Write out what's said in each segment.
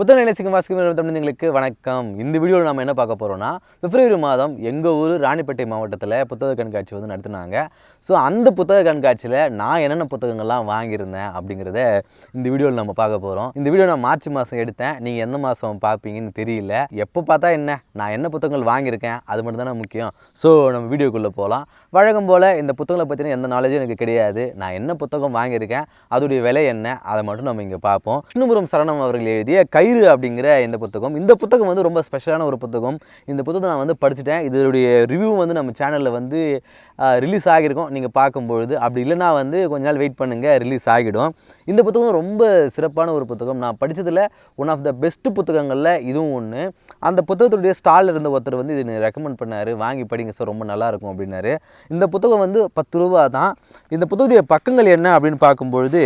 புத்தக நிலைச்சிக்கும் வாசிக்கும் தமிழ்ங்களுக்கு வணக்கம். இந்த வீடியோவில் நம்ம என்ன பார்க்க போகிறோம்னா பிப்ரவரி மாதம் எங்கள் ஊர் ராணிப்பேட்டை மாவட்டத்தில் புத்தக கண்காட்சி வந்து நடத்துனாங்க. ஸோ அந்த புத்தக கண்காட்சியில் நான் என்னென்ன புத்தகங்கள்லாம் வாங்கியிருந்தேன் அப்படிங்கிறத இந்த வீடியோவில் நம்ம பார்க்க போகிறோம் இந்த வீடியோ நான் மார்ச் மாதம் எடுத்தேன். நீங்கள் எந்த மாதம் பார்ப்பீங்கன்னு தெரியல. எப்போ பார்த்தா என்ன? நான் என்ன புத்தகங்கள் வாங்கியிருக்கேன்? அது மட்டும் தானே முக்கியம். ஸோ நம்ம வீடியோக்குள்ளே போகலாம் வழக்கம் போல் இந்த புத்தகங்களை பற்றின எந்த நாலேஜும் எனக்கு கிடையாது. நான் என்ன புத்தகம் வாங்கியிருக்கேன்? அதோடைய விலை என்ன? அதை மட்டும் நம்ம இங்கே பார்ப்போம். விஷ்ணுபுரம் சரணம் அவர்கள் எழுதிய கயிறு அப்படிங்கிற இந்த புத்தகம். இந்த புத்தகம் வந்து ரொம்ப ஸ்பெஷலான ஒரு புத்தகம். இந்த புத்தகத்தை நான் வந்து படிச்சுட்டேன். இதனுடைய ரிவ்யூ வந்து நம்ம சேனலில் வந்து ரிலீஸ் ஆகியிருக்கும். நீங்கள் பார்க்கும்பொழுது அப்படி இல்லைனா வந்து கொஞ்ச நாள் வெயிட் பண்ணுங்கள் ரிலீஸ் ஆகிடும். இந்த புத்தகம் ரொம்ப சிறப்பான ஒரு புத்தகம். நான் படித்ததில் ஒன் ஆஃப் த பெஸ்ட் புத்தகங்களில் இதுவும் ஒன்று அந்த புத்தகத்துடைய ஸ்டாலில் இருந்த ஒருத்தர் வந்து இது ரெக்கமெண்ட் பண்ணார். வாங்கி படிங்க சார் ரொம்ப நல்லாயிருக்கும் அப்படின்னாரு. இந்த புத்தகம் வந்து பத்து ரூபா தான். இந்த புத்தகத்துடைய பக்கங்கள் என்ன அப்படின்னு பார்க்கும்பொழுது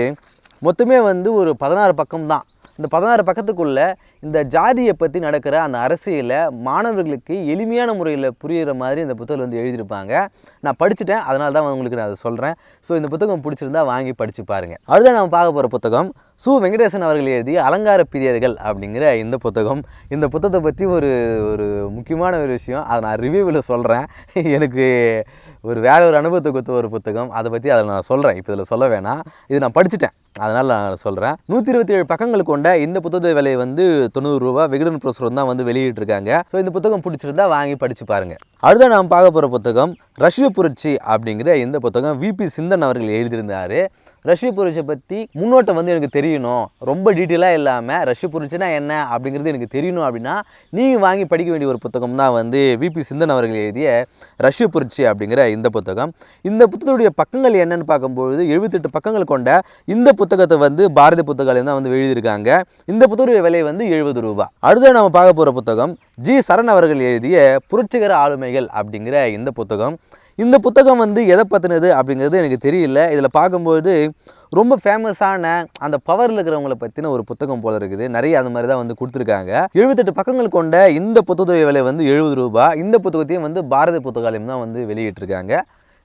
மொத்தமே வந்து ஒரு பதினாறு பக்கம் தான் இந்த பதினாறு பக்கத்துக்குள்ளே இந்த ஜாதியை பற்றி நடக்கிற அந்த அரசியலை மாணவர்களுக்கு எளிமையான முறையில் புரிகிற மாதிரி இந்த புத்தகம் வந்து எழுதியிருப்பாங்க. நான் படிச்சுட்டேன் அதனால தான் உங்களுக்கு நான் அதை சொல்கிறேன் ஸோ இந்த புத்தகம் பிடிச்சிருந்தா வாங்கி படித்து பாருங்கள் அடுத்த நம்ம பார்க்க போகிற புத்தகம் சு. வெங்கடேசன் அவர்கள் எழுதிய அலங்கார பிரியர்கள் அப்படிங்கிற இந்த புத்தகம். இந்த புத்தகத்தை பற்றி ஒரு ஒரு முக்கியமான ஒரு விஷயம். அதை நான் ரிவ்யூவில் சொல்கிறேன் எனக்கு ஒரு வேற ஒரு அனுபவத்தை கொடுத்த ஒரு புத்தகம். அதை பற்றி அதில் நான் சொல்கிறேன் இப்போ இதில் சொல்ல வேணாம். இது நான் படிச்சுட்டேன். அதனால் நான் சொல்கிறேன் நூற்றி இருபத்தி ஏழு பக்கங்கள் கொண்ட இந்த புத்தக விலை வந்து தொண்ணூறு ரூபா விகடன் புரசுரம் தான் வந்து வெளியிட்டிருக்காங்க. ஸோ இந்த புத்தகம் பிடிச்சிருந்தா வாங்கி படித்து பாருங்கள் அடுத்த நாம் பார்க்க போகிற புத்தகம் ரஷ்ய புரட்சி அப்படிங்கிற இந்த புத்தகம் விபி சிந்தன் அவர்கள் எழுதியிருந்தார். ரஷ்ய புரட்சியை பற்றி முன்னோட்டம் வந்து எனக்கு தெரியணும். ரொம்ப டீட்டெயிலாக இல்லாமல் ரஷ்ய புரட்சினா என்ன அப்படிங்கிறது எனக்கு தெரியணும் அப்படின்னா நீங்கள் வாங்கி படிக்க வேண்டிய ஒரு புத்தகம் தான் வந்து விபி சிந்தன் அவர்கள் எழுதிய ரஷ்ய புரட்சி அப்படிங்கிற இந்த புத்தகம். இந்த புத்தகத்துடைய பக்கங்கள் என்னன்னு பார்க்கும்பொழுது எழுபத்தெட்டு பக்கங்கள் கொண்ட இந்த புத்தகத்தை வந்து பாரதி புத்தகாலயம் தான் வந்து எழுதியிருக்காங்க. இந்த புத்தகத்துடைய விலை வந்து எழுபது எழுபது ரூபா. அடுத்து நம்ம பார்க்க போகிற புத்தகம் ஜி. சரண் அவர்கள் எழுதிய புரட்சிகர ஆளுமைகள் அப்படிங்கிற இந்த புத்தகம். இந்த புத்தகம் வந்து எதை பற்றினது அப்படிங்கிறது எனக்கு தெரியல. இதில் பார்க்கும்போது ரொம்ப ஃபேமஸான அந்த பவரில் இருக்கிறவங்களை பற்றின ஒரு புத்தகம் போல இருக்குது. நிறைய அந்த மாதிரி தான் வந்து கொடுத்துருக்காங்க. எழுபத்தெட்டு பக்கங்கள் கொண்ட இந்த புத்தகத்துறை விலை வந்து எழுபது ரூபாய் இந்த புத்தகத்தையும் வந்து பாரதி புத்தகாலயம் தான் வந்து வெளியிட்டிருக்காங்க.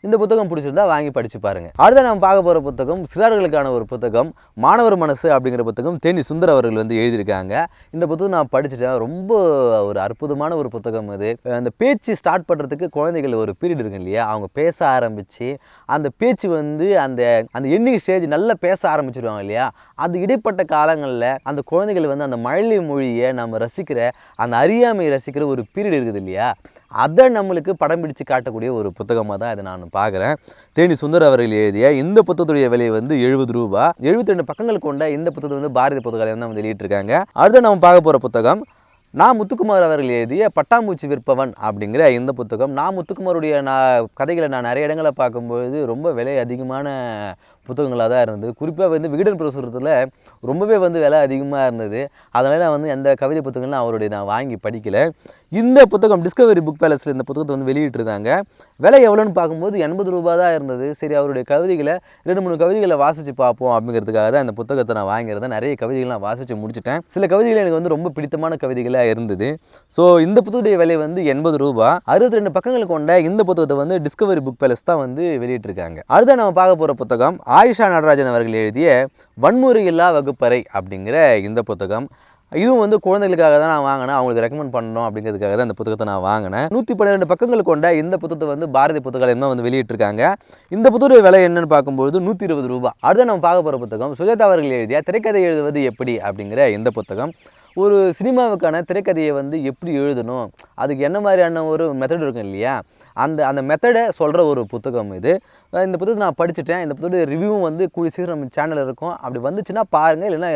இந்த புத்தகம் பிடிச்சிருந்தா வாங்கி படித்து பாருங்கள் அடுத்த நம்ம பார்க்க போகிற புத்தகம் சிறார்களுக்கான ஒரு புத்தகம் மாணவர் மனசு அப்படிங்கிற புத்தகம் தேனி சுந்தர் அவர்கள் வந்து எழுதியிருக்காங்க. இந்த புத்தகம் நான் படிச்சுட்டேன். ரொம்ப ஒரு அற்புதமான ஒரு புத்தகம் இது அந்த பேச்சு ஸ்டார்ட் பண்ணுறதுக்கு குழந்தைகள் ஒரு பீரியட் இருக்கு இல்லையா? அவங்க பேச ஆரம்பித்து அந்த பேச்சு வந்து அந்த அந்த எண்ணிக்கை ஸ்டேஜ் நல்லா பேச ஆரம்பிச்சிருவாங்க இல்லையா? அது இடைப்பட்ட காலங்களில் அந்த குழந்தைகள் வந்து அந்த மழலை மொழியை நம்ம ரசிக்கிற அந்த அறியாமையை ரசிக்கிற ஒரு பீரியட் இருக்குது இல்லையா? அதை நம்மளுக்கு படம் பிடிச்சு காட்டக்கூடிய ஒரு புத்தகமாக தான் இதை நான் பார்க்குறேன். தேனி சுந்தர் அவர்கள் எழுதிய இந்த புத்தகத்துடைய விலை வந்து எழுபது ரூபா. எழுபத்தி ரெண்டு பக்கங்கள் கொண்ட இந்த புத்தகத்தை வந்து பாரதி புத்தகாலயம் தான் வந்து வெளியிட்டிருக்காங்க. அடுத்து நம்ம பார்க்க போகிற புத்தகம் நான் முத்துக்குமார் அவர்கள் எழுதிய பட்டாம்பூச்சி விற்பவன் அப்படிங்கிற இந்த புத்தகம். நான் முத்துக்குமாருடைய நான் கதைகளை நான் நிறைய இடங்களை பார்க்கும்போது ரொம்ப விலை அதிகமான புத்தகங்களாக தான் இருந்தது. குறிப்பாக வந்து விகடன் பிரசுரத்தில் ரொம்பவே வந்து விலை அதிகமாக இருந்தது. அதனால் நான் வந்து எந்த கவிதை புத்தகங்களும் அவருடைய நான் வாங்கி படிக்கலை. இந்த புத்தகம் டிஸ்கவரி புக் பேலஸில் இந்த புத்தகத்தை வந்து வெளியிட்டிருந்தாங்க. விலை எவ்வளோன்னு பார்க்கும்போது எண்பது ரூபா தான் இருந்தது. சரி அவருடைய கவிதைகளை ரெண்டு மூணு கவிதைகளை வாசித்து பார்ப்போம் அப்படிங்கிறதுக்காக தான் இந்த புத்தகத்தை நான் வாங்கிறத நிறைய கவிதைகள் நான் வாசித்து முடிச்சிட்டேன். சில கவிதைகள் எனக்கு வந்து ரொம்ப பிடித்தமான கவிதைகளை கவிதைகளாக இருந்தது. ஸோ இந்த புத்தகத்துடைய விலை வந்து எண்பது ரூபா. அறுபத்தி ரெண்டு பக்கங்கள் கொண்ட இந்த புத்தகத்தை வந்து டிஸ்கவரி புக் பேலஸ் தான் வந்து வெளியிட்டிருக்காங்க. அடுத்த நம்ம பார்க்க போகிற புத்தகம் ஆயிஷா நடராஜன் அவர்கள் எழுதிய வன்முறை இல்லா வகுப்பறை அப்படிங்கிற இந்த புத்தகம். இதுவும் வந்து குழந்தைகளுக்காக தான் நான் வாங்கினேன். அவங்களுக்கு ரெக்கமெண்ட் பண்ணணும் அப்படிங்கிறதுக்காக தான் இந்த புத்தகத்தை நான் வாங்கினேன். நூற்றி பன்னிரெண்டு பக்கங்கள் கொண்ட இந்த புத்தகத்தை வந்து பாரதி புத்தகாலயம் தான் வந்து வெளியிட்டிருக்காங்க. இந்த புத்தக விலை என்னன்னு பார்க்கும்போது நூற்றி இருபது ரூபா. அடுத்து நம்ம பார்க்க போகிற புத்தகம் சுஜாதா அவர்கள் எழுதிய திரைக்கதை எழுதுவது எப்படி அப்படிங்கிற இந்த புத்தகம். ஒரு சினிமாவுக்கான திரைக்கதையை வந்து எப்படி எழுதணும்? அதுக்கு என்ன மாதிரியான ஒரு மெத்தட் இருக்கும் இல்லையா? அந்த அந்த மெத்தடை சொல்கிற ஒரு புத்தகம் இது. இந்த புத்தகத்தை நான் படிச்சுட்டேன். இந்த புத்தகத்துடைய ரிவ்யூவும் வந்து கூடிய சீக்கிரம் நம்ம சேனலில் இருக்கும். அப்படி வந்துச்சுன்னா பாருங்கள் இல்லைன்னா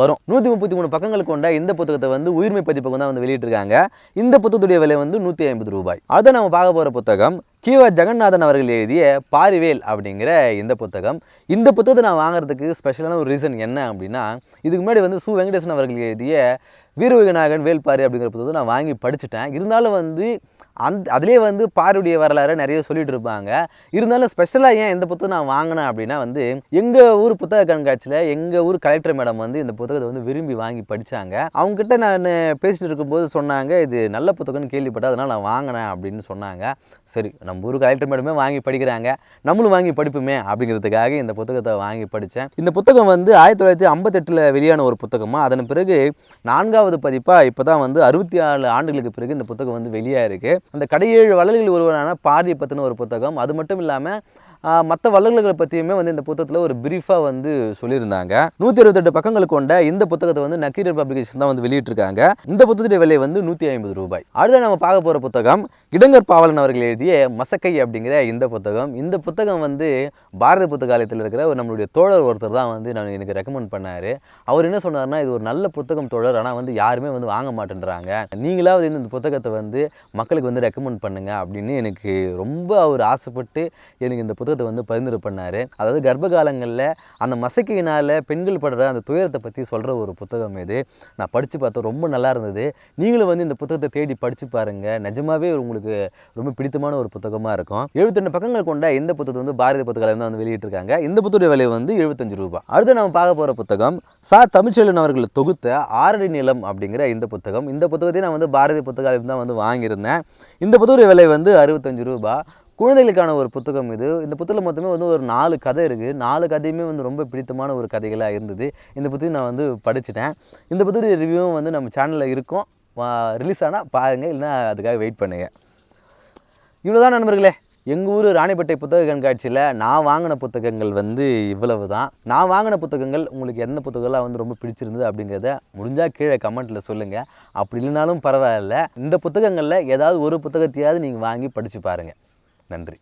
வரும். நூற்றி முப்பத்தி மூணு பக்கங்கள் கொண்ட இந்த புத்தகத்தை வந்து உயிர்மை பதிப்பகம் தான் வந்து வெளியிட்டிருக்காங்க. இந்த புத்தகத்துடைய விலை வந்து நூற்றி ஐம்பது ரூபாய். அதை நம்ம பார்க்க போகிற புத்தகம் கீவ ஜெகநாதன் அவர்கள் எழுதிய பாரிவேல் அப்படிங்கிற இந்த புத்தகம். இந்த புத்தகத்தை நான் வாங்குறதுக்கு ஸ்பெஷலான ஒரு ரீசன் என்ன அப்படின்னா இதுக்கு முன்னாடி வந்து சு. வெங்கடேசன் அவர்கள் எழுதிய வீரவிகநாயகன் வேல்பாரி அப்படிங்கிற புத்தகத்தை நான் வாங்கி படிச்சுட்டேன். இருந்தாலும் வந்து அந்த அதிலே வந்து பாருடைய வரலாறு நிறைய சொல்லிட்டு இருப்பாங்க. இருந்தாலும் ஸ்பெஷலாக ஏன் இந்த புத்தகம் நான் வாங்கினேன் அப்படின்னா வந்து எங்கள் ஊர் புத்தக கண்காட்சியில் எங்கள் ஊர் கலெக்டர் மேடம் வந்து இந்த புத்தகத்தை வந்து விரும்பி வாங்கி படித்தாங்க அவங்ககிட்ட நான் பேசிட்டு இருக்கும்போது சொன்னாங்க இது நல்ல புத்தகம்னு கேள்விப்பட்டேன் அதனால் நான் வாங்கினேன் அப்படின்னு சொன்னாங்க. சரி நம்ம ஊர் கலெக்டர் மேடமே வாங்கி படிக்கிறாங்க. நம்மளும் வாங்கி படிப்புமே அப்படிங்கிறதுக்காக இந்த புத்தகத்தை வாங்கி படித்தேன் இந்த புத்தகம் வந்து ஆயிரத்தி தொள்ளாயிரத்தி ஐம்பத்தெட்டில் வெளியான ஒரு புத்தகமாக அதன் பிறகு நான்காவது பதிப்பாக இப்போ தான் வந்து அறுபத்தி ஆறு ஆண்டுகளுக்கு பிறகு இந்த புத்தகம் வந்து வெளியாக இருக்குது அந்த கடையேழு வளர்களில் ஒருவரான பாரியை பற்றின ஒரு புத்தகம். அது மட்டும் இல்லாமல் மற்ற வள்ளல்களை பற்றியுமே வந்து இந்த புத்தகத்தில் ஒரு பிரீஃபாக வந்து சொல்லியிருந்தாங்க. நூற்றி இருபத்தெட்டு பக்கங்கள் கொண்ட இந்த புத்தகத்தை வந்து நக்கீரர் பப்ளிகேஷன் தான் வந்து வெளியிட்டிருக்காங்க. இந்த புத்தகத்துடைய விலை வந்து நூற்றி ஐம்பது ரூபாய். அடுத்த நம்ம பார்க்க போகிற புத்தகம் இடங்கர் பாவலன் அவர்கள் எழுதிய மசக்கை அப்படிங்கிற இந்த புத்தகம். இந்த புத்தகம் வந்து பாரத புத்தகாலயத்தில் இருக்கிற ஒரு நம்மளுடைய தோழர் ஒருத்தர் தான் வந்து நான் எனக்கு ரெக்கமெண்ட் பண்ணார். அவர் என்ன சொன்னார்னா இது ஒரு நல்ல புத்தகம் தோழர் ஆனால் வந்து யாருமே வந்து வாங்க மாட்டேன்றாங்க. நீங்களாவது இந்த புத்தகத்தை வந்து மக்களுக்கு வந்து ரெக்கமெண்ட் பண்ணுங்கள் அப்படின்னு எனக்கு ரொம்ப அவர் ஆசைப்பட்டு எனக்கு இந்த புத்தகத்தை வந்து பரிந்துரை பண்ணார். அதாவது கர்ப்ப காலங்களில் அந்த மசக்கையினால் பெண்கள் படுற அந்த துயரத்தை பற்றி சொல்கிற ஒரு புத்தகம் இது. நான் படித்து பார்த்தேன் ரொம்ப நல்லா இருந்தது. நீங்களும் வந்து இந்த புத்தகத்தை தேடி படித்து பாருங்கள் நிஜமாவே உங்களுக்கு ரொம்ப பிடித்தமான ஒரு புத்தகமாக இருக்கும். எழுபத்தெண்டு பக்கங்கள் கொண்ட இந்த புத்தகத்தை வந்து பாரதி புத்தகாலயம் தான் வந்து வெளியிட்டிருக்காங்க. இந்த புத்தகத்துடைய விலை வந்து எழுபத்தஞ்சு ரூபாய். அடுத்து நம்ம பார்க்க போகிற புத்தகம் சா. தமிழ்ச்செல்வன் அவர்கள் தொகுத்த ஆரடி நிலம் அப்படிங்கிற இந்த புத்தகம். இந்த புத்தகத்தையும் நான் வந்து பாரதி புத்தகாலயம் தான் வந்து வாங்கியிருந்தேன். இந்த புத்தகத்துடைய விலை வந்து அறுபத்தஞ்சு ரூபா குழந்தைகளுக்கான ஒரு புத்தகம் இது. இந்த புத்தகம் மொத்தமே வந்து ஒரு நாலு கதை இருக்குது நாலு கதையுமே வந்து ரொம்ப பிடித்தமான ஒரு கதைகளாக இருந்தது. இந்த புத்தகம் நான் வந்து படிச்சுட்டேன். இந்த புத்தகத்துடைய ரிவ்யூவும் வந்து நம்ம சேனலில் இருக்கும். ரிலீஸ் ஆனால் பாருங்கள் இல்லைன்னா அதுக்காக வெயிட் பண்ணுங்கள் இவ்வளோதான் நண்பர்களே. எங்கள் ஊர் ராணிப்பேட்டை புத்தக கண்காட்சியில் நான் வாங்கின புத்தகங்கள் வந்து இவ்வளவு தான் நான் வாங்கின புத்தகங்கள் உங்களுக்கு எந்த புத்தகம்லாம் வந்து ரொம்ப பிடிச்சிருந்தது அப்படிங்கிறத முடிஞ்சால் கீழே கமெண்ட்டில் சொல்லுங்கள் அப்படி இல்லைனாலும் பரவாயில்ல. இந்த புத்தகங்களில் ஏதாவது ஒரு புத்தகத்தையாவது நீங்கள் வாங்கி படித்து பாருங்கள் நன்றி.